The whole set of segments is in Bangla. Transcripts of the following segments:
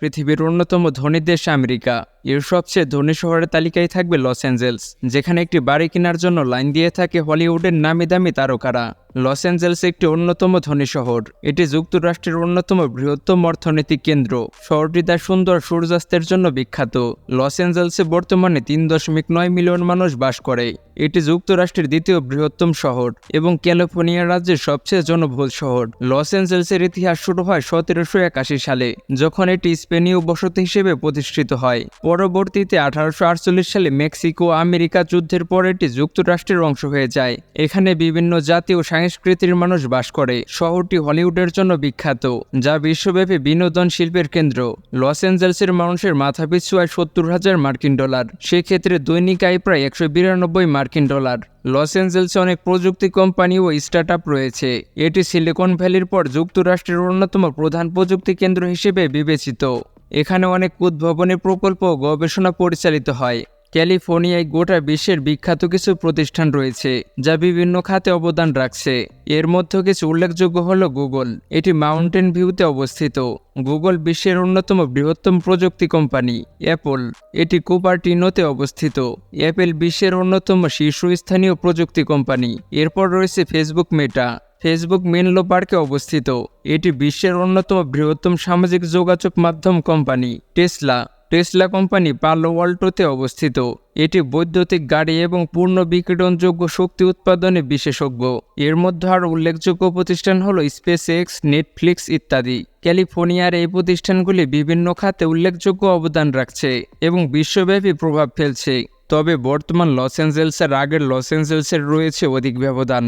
পৃথিবীর অন্যতম ধনী দেশ আমেরিকা। এর সবচেয়ে ধনী শহরের তালিকায় থাকবে লস অ্যাঞ্জেলস, যেখানে একটি বাড়ি কেনার জন্য লাইন দিয়ে থাকে হলিউডের নামি দামি তারকারা। লস অ্যাঞ্জেলস একটি অন্যতম ধনী শহর। এটি যুক্তরাষ্ট্রের অন্যতম বৃহত্তম অর্থনৈতিক কেন্দ্র। শহরটি তার সুন্দর সূর্যাস্তের জন্য বিখ্যাত। লস অ্যাঞ্জেলসে বর্তমানে তিন দশমিক নয় মিলিয়ন মানুষ বাস করে। এটি যুক্তরাষ্ট্রের দ্বিতীয় বৃহত্তম শহর এবং ক্যালিফোর্নিয়া রাজ্যের সবচেয়ে জনবহুল শহর। লস অ্যাঞ্জেলসের ইতিহাস শুরু হয় সতেরোশো একাশি সালে, যখন এটি স্পেনীয় বসতি হিসেবে প্রতিষ্ঠিত হয়। পরবর্তীতে আঠারোশো আটচল্লিশ সালে মেক্সিকো আমেরিকা যুদ্ধের পর এটি যুক্তরাষ্ট্রের অংশ হয়ে যায়। এখানে বিভিন্ন জাতি ও সংস্কৃতির মানুষ বাস করে। শহরটি হলিউডের জন্য বিখ্যাত, যা বিশ্বব্যাপী বিনোদন শিল্পের কেন্দ্র। লস অ্যাঞ্জেলসের মানুষের মাথাপিছু আয় সত্তর হাজার মার্কিন ডলার। সেক্ষেত্রে দৈনিক আয় প্রায় একশো বিরানব্বই মার্কিন ডলার। লস অ্যাঞ্জেলসে অনেক প্রযুক্তি কোম্পানি ও স্টার্ট রয়েছে। এটি সিলিকন ভ্যালির পর যুক্তরাষ্ট্রের অন্যতম প্রধান প্রযুক্তি কেন্দ্র হিসেবে বিবেচিত। এখানে অনেক উদ্ভাবনী প্রকল্প গবেষণা পরিচালিত হয়। ক্যালিফোর্নিয়ায় গোটা বিশ্বের বিখ্যাত কিছু প্রতিষ্ঠান রয়েছে, যা বিভিন্ন খাতে অবদান রাখছে। এর মধ্যে কিছু উল্লেখযোগ্য হল গুগল। এটি মাউন্টেন ভিউতে অবস্থিত। গুগল বিশ্বের অন্যতম বৃহত্তম প্রযুক্তি কোম্পানি, অ্যাপল। এটি কুপারটিনোতে অবস্থিত। অ্যাপেল বিশ্বের অন্যতম শীর্ষস্থানীয় প্রযুক্তি কোম্পানি। এরপর রয়েছে ফেসবুক মেটা। ফেসবুক মেনলো পার্কে অবস্থিত। এটি বিশ্বের অন্যতম বৃহত্তম সামাজিক যোগাযোগ মাধ্যম কোম্পানি টেসলা টেসলা কোম্পানি পালো ওয়াল্টোতে অবস্থিত। এটি বৈদ্যুতিক গাড়ি এবং পূর্ণ বিকিরণযোগ্য শক্তি উৎপাদনে বিশেষজ্ঞ। এর মধ্যে আরও উল্লেখযোগ্য প্রতিষ্ঠান হলো স্পেস এক্স নেটফ্লিক্স ইত্যাদি। ক্যালিফোর্নিয়ার এই প্রতিষ্ঠানগুলি বিভিন্ন খাতে উল্লেখযোগ্য অবদান রাখছে এবং বিশ্বব্যাপী প্রভাব ফেলছে। তবে বর্তমান লস অ্যাঞ্জেলসের আগের লস অ্যাঞ্জেলসের রয়েছে অধিক ব্যবধান।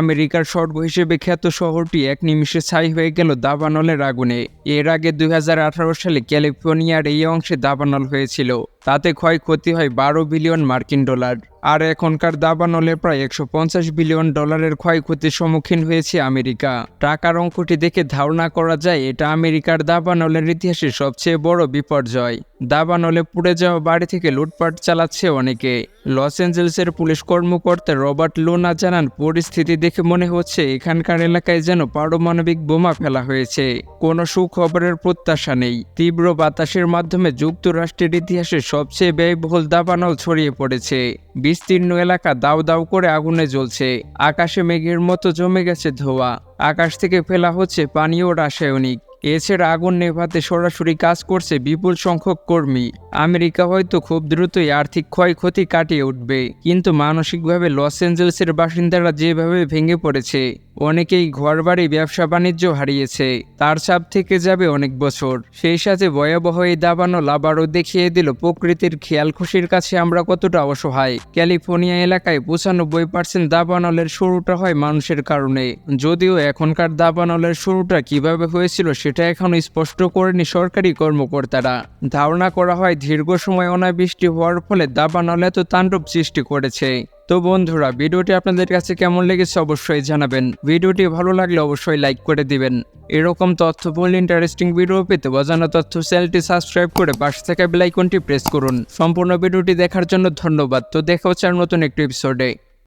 আমেরিকার স্বর্গ হিসেবে খ্যাত শহরটি এক নিমিষে ছাই হয়ে গেল দাবানলের আগুনে। এর আগে দুই হাজার আঠারো সালে ক্যালিফোর্নিয়ার এই অংশে দাবানল হয়েছিল। তাতে ক্ষয়ক্ষতি হয় বারো বিলিয়ন মার্কিন ডলার। আর এখনকার দাবানলে প্রায় একশো পঞ্চাশ বিলিয়ন ডলারের ক্ষয়ক্ষতির সম্মুখীন হয়েছে আমেরিকা। টাকার অঙ্কটি দেখে ধারণা করা যায় এটা আমেরিকার দাবানলের ইতিহাসে সবচেয়ে বড় বিপর্যয়। দাবানলে পুড়ে যাওয়া বাড়ি থেকে লুটপাট চালাচ্ছে অনেকে। লস অ্যাঞ্জেলসের পুলিশ কর্মকর্তা রবার্ট লোনা জানান, পরিস্থিতি দেখে মনে হচ্ছে এখানকার এলাকায় যেন পারমাণবিক বোমা ফেলা হয়েছে। কোনো সুখবরের প্রত্যাশা নেই। তীব্র বাতাসের মাধ্যমে যুক্তরাষ্ট্রের ইতিহাসে সবচেয়ে ব্যয়বহুল দাবানল ছড়িয়ে পড়েছে। বিস্তীর্ণ এলাকা দাউ দাউ করে আগুনে জ্বলছে। আকাশে মেঘের মতো জমে গেছে ধোয়া। আকাশ থেকে ফেলা হচ্ছে পানীয় রাসায়নিক। এছাড়া আগুন নেভাতে সরাসরি কাজ করছে বিপুল সংখ্যক কর্মী। আমেরিকা হয়তো খুব দ্রুতই আর্থিক ক্ষয়ক্ষতি কাটিয়ে উঠবে, কিন্তু মানসিকভাবে লস অ্যাঞ্জেলসের বাসিন্দারা যেভাবে ভেঙে পড়েছে অনেকেই ঘরবাড়ি, ব্যবসা বাণিজ্য হারিয়েছে। তার চাপ থেকে যাবে অনেক বছর। সেই সাথে ভয়াবহ এই দাবানো আবারও দেখিয়ে দিল, প্রকৃতির খেয়াল খুশির কাছে আমরা কতটা অসহায়। ক্যালিফোর্নিয়া এলাকায় পঁচানব্বই পার্সেন্ট দাবানলের শুরুটা হয় মানুষের কারণে। যদিও এখনকার দাবানলের শুরুটা কীভাবে হয়েছিল সেটা এখনও স্পষ্ট করেনি সরকারি কর্মকর্তারা। ধারণা করা হয়, দীর্ঘ সময় অনাবৃষ্টি হওয়ার ফলে দাবানল এত তাণ্ডব সৃষ্টি করেছে। তো বন্ধুরা, ভিডিওটি আপনাদের কাছে কেমন লেগেছে অবশ্যই জানাবেন। ভিডিওটি ভালো লাগলে অবশ্যই লাইক করে দিবেন। এরকম তথ্যপূর্ণ ইন্টারেস্টিং ভিডিও পেতে অজানা তথ্য চ্যানেলটি সাবস্ক্রাইব করে পাশে থাকা বেলাইকনটি প্রেস করুন। সম্পূর্ণ ভিডিওটি দেখার জন্য ধন্যবাদ। তো দেখা হচ্ছে আর নতুন একটি এপিসোডে